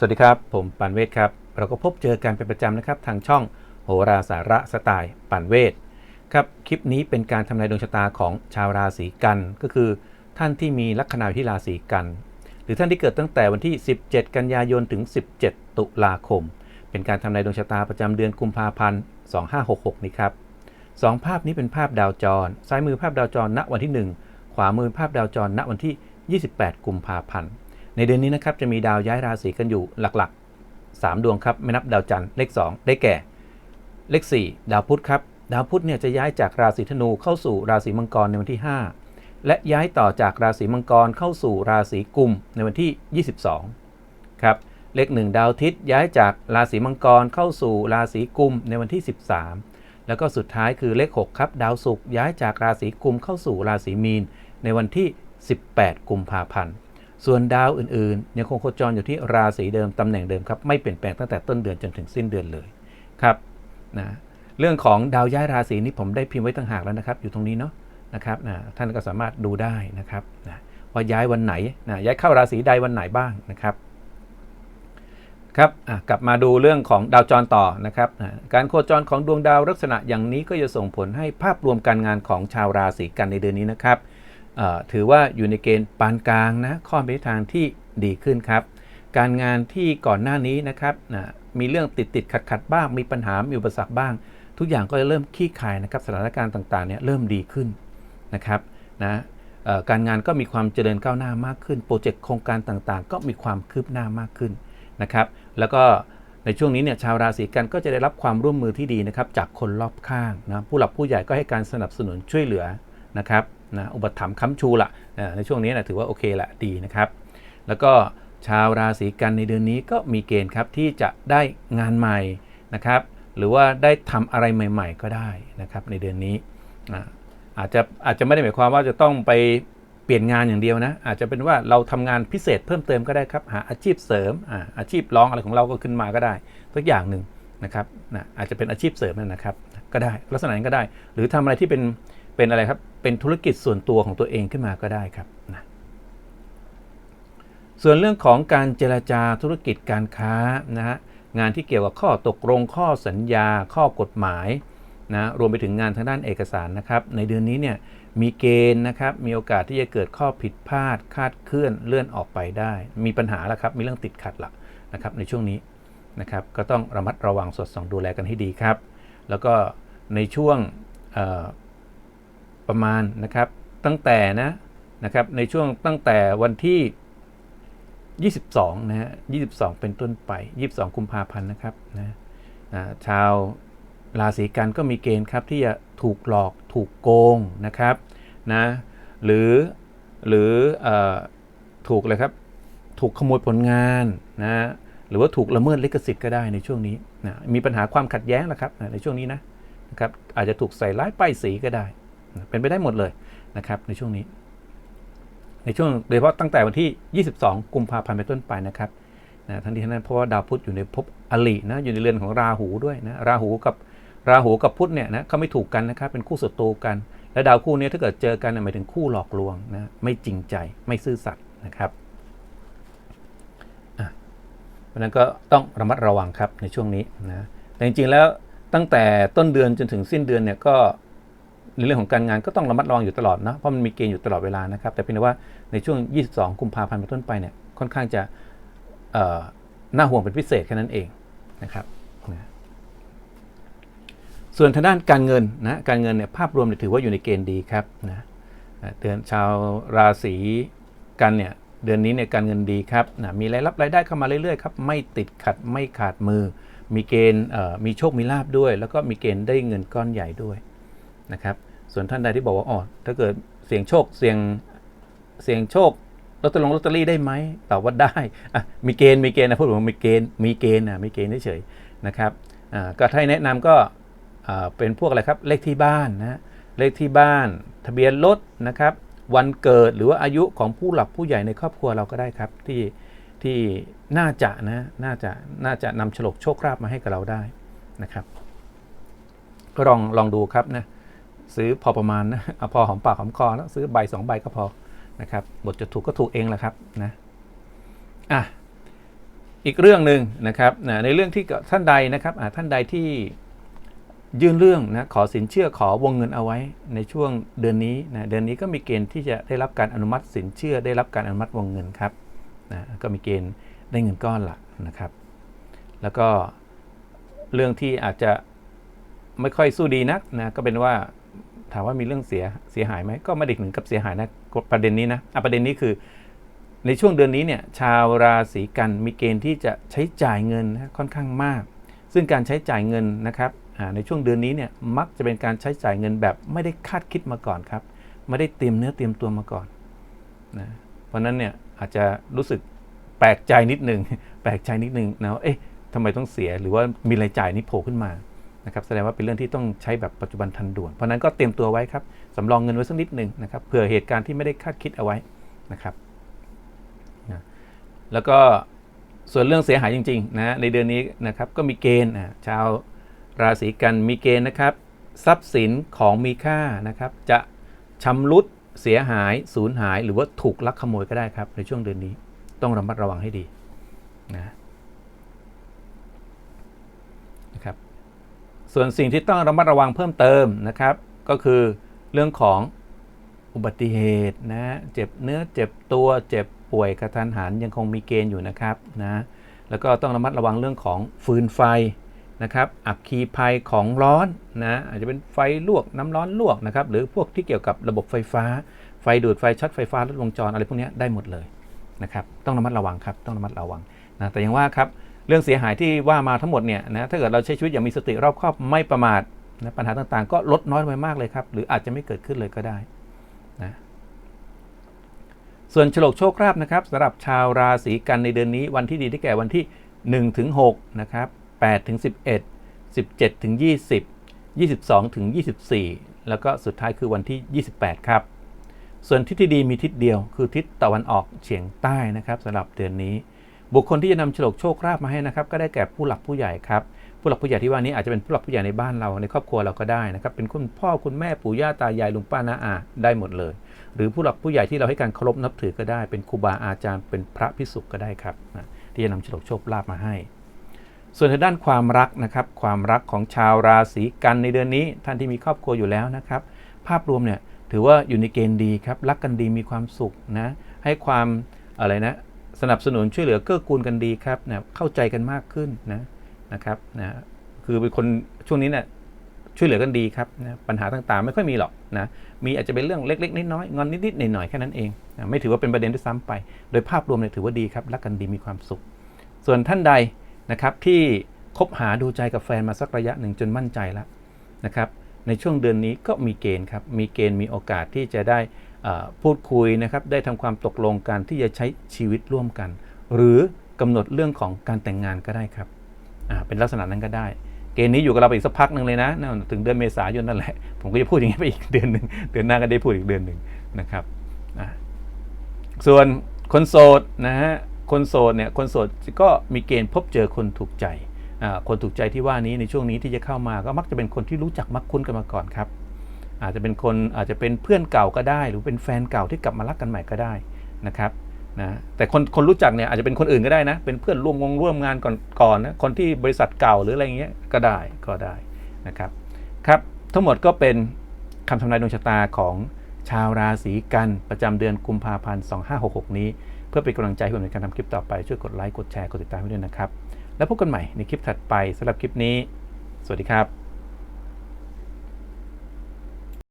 สวัสดีครับ ผมปันเวทครับ เราก็พบเจอกันเป็นประจำนะครับ ทางช่องโหราสาระสไตล์ปันเวทครับคลิปนี้เป็นการทำนายดวงชะตาของชาวราศีกัน ก็คือท่านที่มีลัคนาอยู่ที่ราศีกัน หรือท่านที่เกิดตั้งแต่วันที่ 17 กันยายนถึง 17 ตุลาคม เป็นการทำนายดวงชะตาประจำเดือนกุมภาพันธ์ 2566 นี้ครับสองภาพนี้เป็นภาพดาวจร ซ้ายมือภาพดาวจรณวันที่ 1 ขวามือภาพดาวจรณวันที่ 28 กุมภาพันธ์ ในเดือนนี้นะครับจะมีดาวย้ายราศีกันอยู่หลักๆ 3 ดวงครับไม่นับดาวจันทร์เลข 2 ได้แก่ เลข 4 ดาวพุธครับดาวพุธเนี่ยจะย้ายจากราศีธนูเข้าสู่ราศีมังกรในวันที่ 5 และย้ายต่อจากราศีมังกรเข้าสู่ราศีกุมในวันที่ 22 ครับเลข 1 ดาวทิตย์ย้ายจากราศีมังกรเข้าสู่ราศีกุมในวันที่ 13 แล้วก็สุดท้ายคือเลข 6 ครับดาวศุกร์ย้ายจากราศีกุมเข้าสู่ราศีมีน ในวันที่ 18 กุมภาพันธ์ ส่วนดาวอื่นๆยังคงโคจรอยู่ที่ราศีเดิมตำแหน่งเดิมครับไม่เปลี่ยนแปลงตั้งแต่ต้นเดือนจนถึงสิ้นเดือนเลยครับนะเรื่องของดาวย้ายราศีนี้ผมได้พิมพ์ไว้ต่างหากแล้วนะครับ อยู่ตรงนี้เนาะนะครับนะท่านก็สามารถดูได้นะครับนะว่าย้ายวันไหนนะย้ายเข้าราศีใดวันไหนบ้างนะครับครับกลับมาดูเรื่องของดาวจรต่อนะครับอะการโคจรของดวงดาวลักษณะอย่างนี้ก็จะส่งผลให้ภาพรวมการงานของชาวราศีกันในเดือนนี้นะครับ ถือว่าอยู่ในเกณฑ์ปานกลางนะข้อไปทางที่ดีขึ้นครับ การงานที่ก่อนหน้านี้นะครับนะมีเรื่องติดติดขัดขัดบ้าง มีปัญหามีอุปสรรคบ้าง ทุกอย่างก็จะเริ่มคลี่คลายนะครับสถานการณ์ต่างๆเนี่ยเริ่มดีขึ้นนะครับนะการงานก็มีความเจริญก้าวหน้ามากขึ้น โปรเจกต์โครงการต่างๆ ก็มีความคืบหน้ามากขึ้นนะครับ แล้วก็ในช่วงนี้เนี่ยชาวราศีกันก็จะได้รับความร่วมมือที่ดีนะครับจากคนรอบข้างนะผู้หลักผู้ใหญ่ก็ให้การสนับสนุนช่วยเหลือนะครับ นะอุปถัมภ์ค้ำชูละในช่วงนี้นะถือว่าโอเคละดีนะครับ แล้วก็ชาวราศีกันในเดือนนี้ก็มีเกณฑ์ครับที่จะได้งานใหม่นะครับ หรือว่าได้ทำอะไรใหม่ ๆ ก็ได้นะครับในเดือนนี้อาจจะอาจจะไม่ได้หมายความว่าจะต้องไปเปลี่ยนงานอย่างเดียวนะ อาจจะเป็นว่าเราทำงานพิเศษเพิ่มเติมก็ได้ครับ หาอาชีพเสริมอาอาชีพร้องอะไรของเราก็ขึ้นมาก็ได้สักอย่างหนึ่งนะครับนะอาจจะเป็นอาชีพเสริมนั่นนะครับ ก็ได้ลักษณะนั้นก็ได้ หรือทำอะไรที่เป็น เป็นอะไรครับ เป็นธุรกิจส่วนตัวของตัวเองขึ้นมาก็ได้ครับนะส่วนเรื่องของการเจรจาธุรกิจการค้านะฮะงานที่เกี่ยวกับข้อตกลงข้อสัญญา ข้อกฎหมายนะรวมไปถึงงานทางด้านเอกสารนะครับ ในเดือนนี้เนี่ยมีเกณฑ์นะครับมีโอกาสที่จะเกิดข้อผิดพลาดคาดเคลื่อนเลื่อนออกไปได้ มีปัญหาแล้วครับมีเรื่องติดขัดละนะครับในช่วงนี้นะครับก็ต้องระมัดระวังสอดส่องดูแลกันให้ดีครับ แล้วก็ในช่วง ประมาณนะครับตั้งแต่นะนะครับในช่วงตั้งแต่วันที่ 22 นะฮะ 22 เป็นต้นไป 22 กุมภาพันธ์นะครับนะชาวราศีกันก็มีเกณฑ์ครับที่จะถูกหลอกถูกโกงนะครับนะหรือหรืออถูกเลยครับถูกขโมยผลงานนะหรือว่าถูกละเมิดลิขสิทธิ์ก็ได้ในช่วงนี้นะมีปัญหาความขัดแย้งแหละครับในช่วงนี้นะนะครับอาจจะถูกใส่ร้ายป้ายสีก็ได้ เป็นไปได้หมดเลยนะครับในช่วงนี้ ในช่วงโดยเฉพาะตั้งแต่วันที่ 22 กุมภาพันธ์เป็นต้นไปนะครับนะทั้งนี้ทั้งนั้นเพราะว่าดาวพุธอยู่ในภพอลินะอยู่ในเรือนของราหูด้วยนะราหูกับราหูกับพุธเนี่ยนะเขาไม่ถูกกันนะครับเป็นคู่ศัตรูกัน และดาวคู่นี้ถ้าเกิดเจอกันหมายถึงคู่หลอกลวงนะไม่จริงใจไม่ซื่อสัตย์นะครับเพราะนั้นก็ต้องระมัดระวังครับในช่วงนี้นะแต่จริงๆแล้วตั้งแต่ต้นเดือนจนถึงสิ้นเดือนเนี่ยก็ ในเรื่องของการงานก็ต้องระมัดระวังอยู่ตลอดนะเพราะมันมีเกณฑ์อยู่ตลอดเวลานะครับ แต่เพียงแต่ว่าในช่วง 22 กุมภาพันธ์เป็นต้นไปเนี่ยค่อนข้างจะน่าห่วงเป็นพิเศษแค่นั้นเองนะครับนะส่วนทางด้านการเงินนะการเงินเนี่ยภาพรวมเนี่ยถือว่าอยู่ในเกณฑ์ดีครับนะเดือนชาวราศีกันเนี่ยเดือนนี้เนี่ยการเงินดีครับนะมีรายรับรายได้เข้ามาเรื่อยๆครับไม่ติดขัดไม่ขาดมือ มีเกณฑ์มีโชคมีลาบด้วย แล้วก็มีเกณฑ์ได้เงินก้อนใหญ่ด้วยนะครับ ส่วนท่านใดที่บอกว่าอ๋อถ้าเกิดเสี่ยงโชคเสี่ยงเสี่ยงโชคลอตเตอรี่ลอตเตอรี่ได้ไหมตอบว่าได้อะมีเกณฑ์มีเกณฑ์นะพูดว่ามีเกณฑ์มีเกณฑ์นะมีเกณฑ์เฉยๆนะครับอ่าก็ถ้าให้แนะนำก็อ่าเป็นพวกอะไรครับเลขที่บ้านนะเลขที่บ้าน ทะเบียนรถนะครับ วันเกิดหรือว่าอายุของผู้หลักผู้ใหญ่ในครอบครัวเราก็ได้ครับ ที่ที่น่าจะนะน่าจะน่าจะนำฉลกโชคลาภมาให้กับเราได้นะครับ ก็ลองลองดูครับนะ ซื้อพอประมาณนะเอาพอหอมปากหอมคอแล้วซื้อใบสองใบก็พอนะครับบทจะถูกก็ถูกเองแหละครับนะอะอีกเรื่องหนึ่งนะครับนะในเรื่องที่ท่านใดนะครับท่านใดที่ยื่นเรื่องนะขอสินเชื่อขอวงเงินเอาไว้ในช่วงเดือนนี้นะเดือนนี้ก็มีเกณฑ์ที่จะได้รับการอนุมัติสินเชื่อได้รับการอนุมัติวงเงินครับนะก็มีเกณฑ์ได้เงินก้อนละนะครับ แล้วก็เรื่องที่อาจจะไม่ค่อยสู้ดีนักนะก็เป็นว่า ถามว่ามีเรื่องเสียเสียหายไหมก็ไม่ได้ถึงกับเสียหายนะประเด็นนี้นะอะประเด็นนี้คือ ในช่วงเดือนนี้เนี่ยชาวราศีกันมีเกณฑ์ที่จะใช้จ่ายเงินนะค่อนข้างมาก ซึ่งการใช้จ่ายเงินนะครับในช่วงเดือนนี้เนี่ยมักจะเป็นการใช้จ่ายเงินแบบไม่ได้คาดคิดมาก่อนครับไม่ได้เตรียมเนื้อเตรียมตัวมาก่อนนะเพราะนั้นเนี่ยอาจจะรู้สึกแปลกใจนิดหนึ่งแปลกใจนิดหนึ่งนะว่าเอ๊ะทำไมต้องเสียหรือว่ามีรายจ่ายนี้โผล่ขึ้นมา นะครับแสดงว่าเป็นเรื่องที่ต้องใช้แบบปัจจุบันทันด่วน เพราะนั้นก็เตรียมตัวไว้ครับสำรองเงินไว้สักนิดหนึ่งนะครับเผื่อเหตุการณ์ที่ไม่ได้คาดคิดเอาไว้นะครับแล้วก็ส่วนเรื่องเสียหายจริงๆนะในเดือนนี้นะครับก็มีเกณฑ์นะชาวราศีกันมีเกณฑ์นะครับ ทรัพย์สินของมีค่านะครับ จะชำรุดเสียหายสูญหาย หรือว่าถูกลักขโมยก็ได้ครับในช่วงเดือนนี้ต้องระมัดระวังให้ดีนะนะครับ ส่วนสิ่งที่ต้องระมัดระวังเพิ่มเติมนะครับ ก็คือเรื่องของอุบัติเหตุนะเจ็บเนื้อเจ็บตัวเจ็บป่วยกระทันหันยังคงมีเกณฑ์อยู่นะครับนะแล้วก็ต้องระมัดระวังเรื่องของฟืนไฟนะครับอัคคีภัยของร้อนนะอาจจะเป็นไฟลวกน้ำร้อนลวกนะครับหรือพวกที่เกี่ยวกับระบบไฟฟ้า ไฟดูดไฟช็อตไฟฟ้าลดวงจรอะไรพวกนี้ได้หมดเลยนะครับต้องระมัดระวังครับต้องระมัดระวังนะแต่อยังว่าครับ เรื่องเสียหายที่ว่ามาทั้งหมดเนี่ยนะถ้าเกิดเราใช้ชีวิตอย่างมีสติรอบคอบไม่ประมาทนะปัญหาต่างๆ ก็ลดน้อยลงไปมากเลยครับ หรืออาจจะไม่เกิดขึ้นเลยก็ได้นะส่วนฉลกโชคลาภนะครับสำหรับชาวราศีกันในเดือนนี้ วันที่ดีได้แก่วันที่1ถึง6นะครับ8ถึง11 17ถึง20 22ถึง24 แล้วก็สุดท้ายคือวันที่ 28 ครับ ส่วนทิศที่ดีมีทิศเดียวคือทิศตะวันออกเฉียงใต้นะครับสำหรับเดือนนี้ บุคคลที่จะนำฉลกโชคลาภมาให้นะครับ ก็ได้แก่ผู้หลักผู้ใหญ่ครับ ผู้หลักผู้ใหญ่ที่ว่านี้อาจจะเป็นผู้หลักผู้ใหญ่ในบ้านเราในครอบครัวเราก็ได้นะครับ เป็นคุณพ่อคุณแม่ปู่ย่าตายายลุงป้าน้าอาได้หมดเลย หรือผู้หลักผู้ใหญ่ที่เราให้การเคารพนับถือก็ได้ เป็นครูบาอาจารย์ เป็นพระพิสุก็ได้ครับนะที่จะนำโชคโชคลาภมาให้ ส่วนทางด้านความรักนะครับ ความรักของชาวราศีกันในเดือนนี้ ท่านที่มีครอบครัวอยู่แล้วนะครับ ภาพรวมเนี่ยถือว่าอยู่ในเกณฑ์ดีครับ รักกันดีมีความสุขนะ ให้ความอะไรนะ สนับสนุนช่วยเหลือเกื้อกูลกันดีครับนะเข้าใจกันมากขึ้นนะนะครับนะคือเป็นคนช่วงนี้เนี่ยช่วยเหลือกันดีครับนะปัญหาต่างๆ ไม่ค่อยมีหรอกนะมีอาจจะเป็นเรื่องเล็กๆน้อยๆงอนนิดๆหน่อยๆแค่นั้นเองนะไม่ถือว่าเป็นประเด็นด้วยซ้ำไป โดยภาพรวมเนี่ยถือว่าดีครับรักกันดีมีความสุข ส่วนท่านใดนะครับที่คบหาดูใจกับแฟนมาสักระยะหนึ่งจนมั่นใจแล้วนะครับในช่วงเดือนนี้ก็มีเกณฑ์ครับมีเกณฑ์มีโอกาสที่จะได้ พูดคุยนะครับได้ทำความตกลงกันที่จะใช้ชีวิตร่วมกัน หรือกำหนดเรื่องของการแต่งงานก็ได้ครับเป็นลักษณะนั้นก็ได้ เกณฑ์นี้อยู่กับเราไปอีกสักพักหนึ่งเลยนะถึงเดือนเมษายนนั่นแหละ ผมก็จะพูดอย่างนี้ไปอีกเดือนหนึ่งเดือนหน้าก็ได้พูดอีกเดือนหนึ่งนะครับส่วนคนโสดนะฮะคนโสดเนี่ยคนโสดก็มีเกณฑ์พบเจอคนถูกใจคนถูกใจที่ว่านี้ในช่วงนี้ที่จะเข้ามาก็มักจะเป็นคนที่รู้จักมักคุ้นกันมาก่อนครับ อาจจะเป็นคนอาจจะเป็นเพื่อนเก่าก็ได้ หรือเป็นแฟนเก่าที่กลับมารักกันใหม่ก็ได้นะครับนะแต่คนคนรู้จักเนี่ยอาจจะเป็นคนอื่นก็ได้นะ เป็นเพื่อนร่วมวงร่วมงานก่อนก่อนนะคนที่บริษัทเก่าหรืออะไรเงี้ยก็ได้ก็ได้นะครับครับทั้งหมดก็เป็นคำทำนายดวงชะตาของชาวราศีกันประจำเดือนกุมภาพันธ์ 2566 นี้ เพื่อเป็นกำลังใจให้ผมในการทำคลิปต่อไป ช่วยกดไลค์กดแชร์กดติดตามให้ด้วยนะครับ แล้วพบกันใหม่ในคลิปถัดไปสำหรับคลิปนี้ สวัสดีครับ